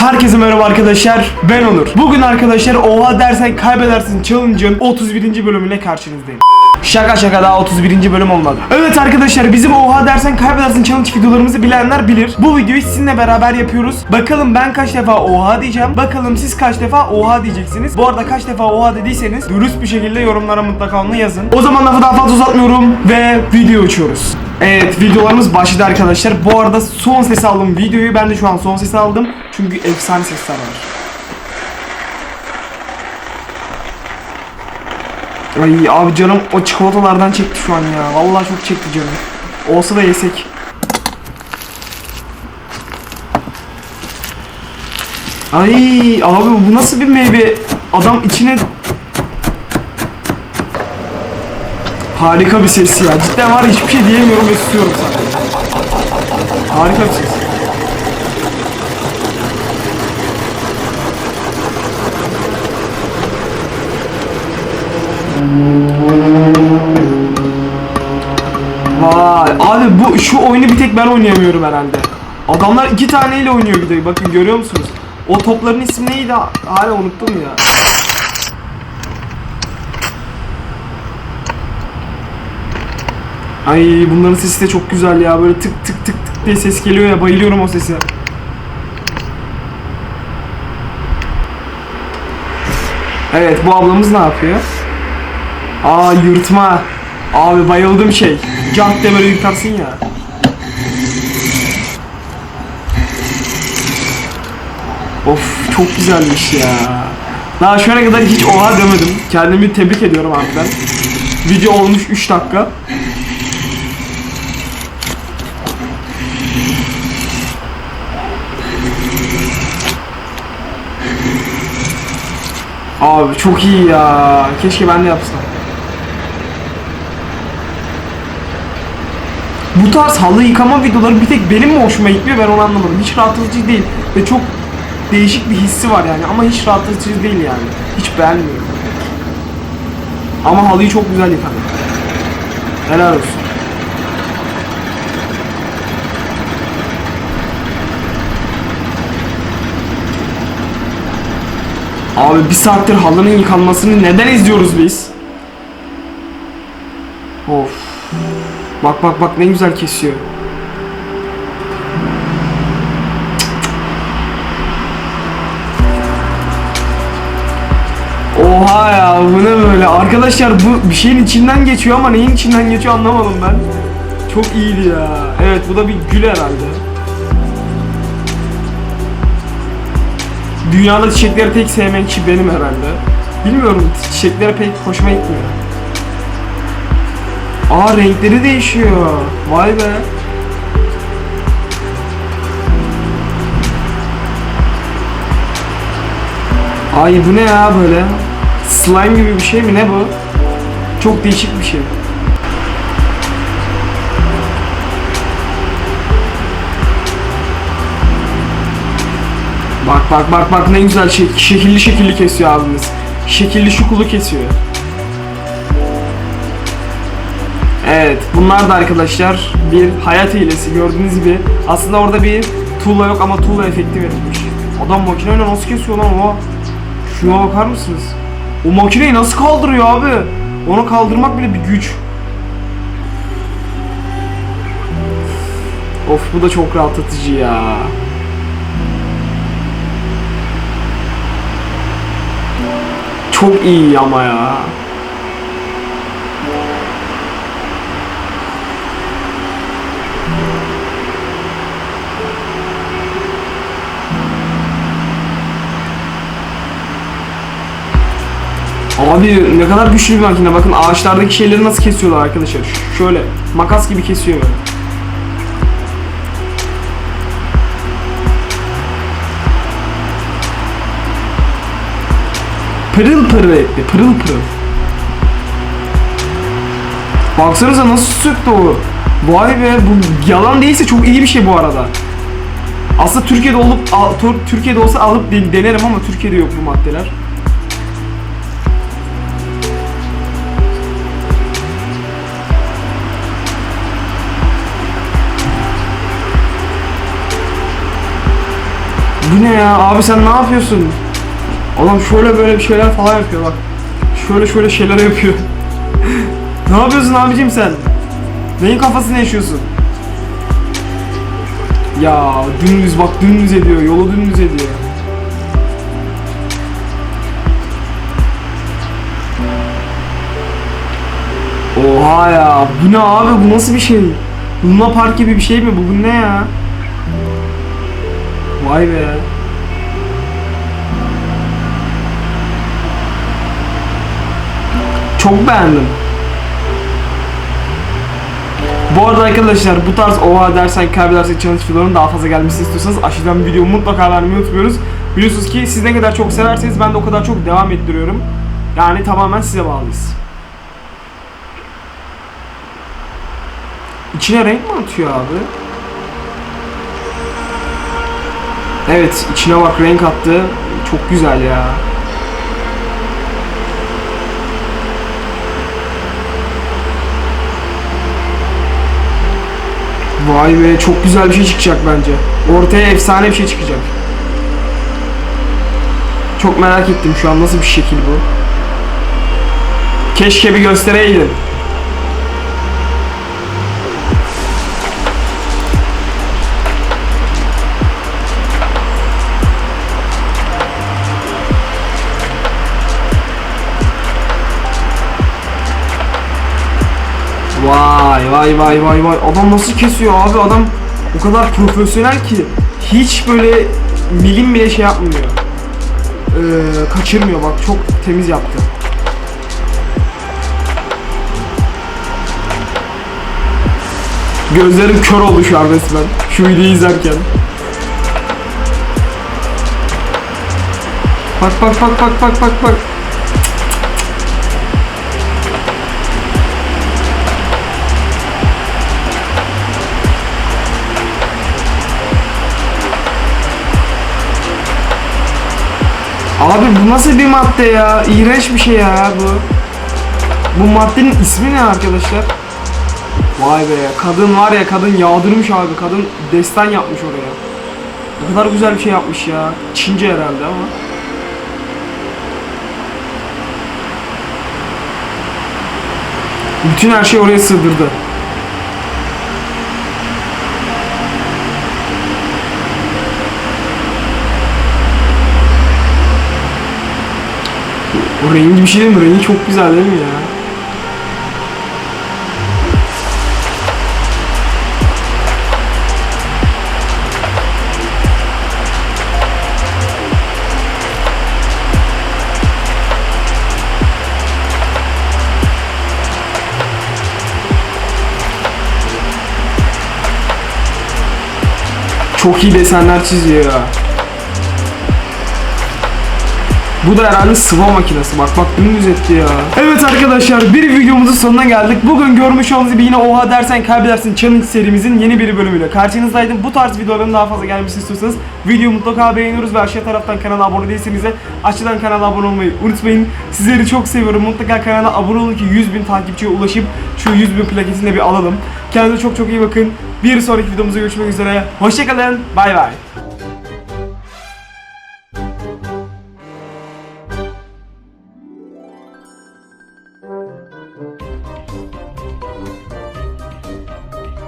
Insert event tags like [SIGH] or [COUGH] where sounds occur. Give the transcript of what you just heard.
Herkese merhaba arkadaşlar. Ben Onur. Bugün arkadaşlar Oha dersen kaybedersin challenge'ın 31. bölümüne karşınızdayım. Şaka şaka daha 31. bölüm olmadı. Evet arkadaşlar bizim Oha dersen kaybedersin challenge videolarımızı bilenler bilir. Bu videoyu sizinle beraber yapıyoruz. Bakalım ben kaç defa Oha diyeceğim. Bakalım siz kaç defa Oha diyeceksiniz. Bu arada kaç defa Oha dediyseniz dürüst bir şekilde yorumlara mutlaka onu yazın. O zaman lafı daha fazla uzatmıyorum ve video uçuyoruz. Evet videolarımız başladı arkadaşlar. Bu arada son ses aldım videoyu. Ben de şu an son ses aldım. Çünkü efsane sesler var. Ay abi canım o çikolatalardan çekti şu an ya. Vallahi çok çekti canım. Olsa da yesek. Ay abi bu nasıl bir meyve? Adam içine Harika bir ses ya. Cidden var hiçbir şey diyemiyorum ve susuyorum sadece. Harika bir ses. Vay abi bu şu oyunu bir tek ben oynayamıyorum herhalde. Adamlar iki taneyle oynuyor bir de. Bakın görüyor musunuz? O topların ismi neydi? Hala unuttum ya. Ay bunların sesi de çok güzel ya. Böyle tık tık tık tık diye ses geliyor ya. Bayılıyorum o sese. Evet bu ablamız ne yapıyor? Aa yırtma. Abi bayıldım şey. Cart de böyle yırtarsın ya. Of çok güzelmiş ya. Daha şu ana kadar hiç oha demedim. Kendimi tebrik ediyorum abi ben. Video olmuş 3 dakika. Abi çok iyi ya. Keşke ben de yapsam. Bu tarz halı yıkama videoları bir tek benim mi hoşuma gitmiyor ben onu anlamadım. Hiç rahatlatıcı değil ve çok değişik bir hissi var yani ama hiç rahatlatıcı değil yani. Hiç beğenmiyorum. Ama halıyı çok güzel yıkadı. Helal olsun. Abi bir saattir halının yıkanmasını neden izliyoruz biz? Of. Bak bak bak ne güzel kesiyor. Oha ya bu ne böyle arkadaşlar bu bir şeyin içinden geçiyor ama neyin içinden geçiyor anlamadım ben. Çok iyiydi ya. Evet bu da bir gül herhalde. Dünyada çiçekleri tek sevmeyen kişi benim herhalde. Bilmiyorum çiçeklere pek hoşuma gitmiyor. Aa renkleri değişiyor. Vay be. Ay bu ne ya böyle? Slime gibi bir şey mi ne bu? Çok değişik bir şey. Bak bak bak bak ne güzel şey, şekilli şekilli kesiyor abimiz. Şekilli şukulu kesiyor. Evet, bunlar da arkadaşlar bir hayat hilesi gördüğünüz gibi. Aslında orada bir tuğla yok ama tuğla efekti verilmiş. Adam makineyle nasıl kesiyor lan o? Şuna bakar mısınız? O makineyi nasıl kaldırıyor abi? Onu kaldırmak bile bir güç. Of bu da çok rahatlatıcı ya. Çok iyi ama ya. Abi ne kadar güçlü bir makine. Bakın ağaçlardaki şeyleri nasıl kesiyorlar arkadaşlar. Şöyle makas gibi kesiyor. Pırıl pırıl etti. Pırıl pırıl. Baksanıza nasıl söktü o. Vay be bu yalan değilse çok iyi bir şey bu arada. Aslında Türkiye'de olup Türkiye'de olsa alıp den- denerim ama Türkiye'de yok bu maddeler. Bu ne ya? Abi sen ne yapıyorsun? Adam şöyle böyle bir şeyler falan yapıyor bak. Şöyle şöyle şeyler yapıyor. [LAUGHS] ne yapıyorsun abicim sen? Neyin kafasını yaşıyorsun? Ya dümdüz bak dümdüz ediyor. Yolu dümdüz ediyor. Oha ya. Bu ne abi? Bu nasıl bir şey? Luna Park gibi bir şey mi? Bu, bu ne ya? Vay be. Çok beğendim. Bu arada arkadaşlar bu tarz oha dersen kaybedersen challenge videolarının daha fazla gelmesini istiyorsanız aşağıdan videoyu mutlaka vermeyi unutmuyoruz. Biliyorsunuz ki siz ne kadar çok severseniz ben de o kadar çok devam ettiriyorum. Yani tamamen size bağlıyız. İçine renk mi atıyor abi? Evet içine bak renk attı. Çok güzel ya. Vay be çok güzel bir şey çıkacak bence. Ortaya efsane bir şey çıkacak. Çok merak ettim şu an nasıl bir şekil bu. Keşke bir göstereydin. Vay vay vay vay adam nasıl kesiyor abi adam o kadar profesyonel ki hiç böyle milim bile şey yapmıyor. Ee, kaçırmıyor bak çok temiz yaptı. Gözlerim kör oldu şu an resmen şu videoyu izlerken. Bak bak bak bak bak bak bak. Abi bu nasıl bir madde ya? İğrenç bir şey ya bu. Bu maddenin ismi ne arkadaşlar? Vay be kadın var ya kadın yağdırmış abi kadın destan yapmış oraya. Ne kadar güzel bir şey yapmış ya. Çince herhalde ama. Bütün her şey oraya sığdırdı. O rengi bir şey değil mi? Rengi çok güzel değil mi ya? Çok iyi desenler çiziyor ya. Bu da herhalde sıva makinesi. Bak bak dümdüz etti ya. Evet arkadaşlar bir videomuzun sonuna geldik. Bugün görmüş olduğunuz gibi yine oha dersen kaybedersin challenge serimizin yeni bir bölümüyle karşınızdaydım. Bu tarz videoların daha fazla gelmesini istiyorsanız videoyu mutlaka beğeniyoruz ve aşağı taraftan kanala abone değilseniz de aşağıdan kanala abone olmayı unutmayın. Sizleri çok seviyorum. Mutlaka kanala abone olun ki 100 bin takipçiye ulaşıp şu 100 bin plaketini de bir alalım. Kendinize çok çok iyi bakın. Bir sonraki videomuzda görüşmek üzere. Hoşçakalın. Bay bay.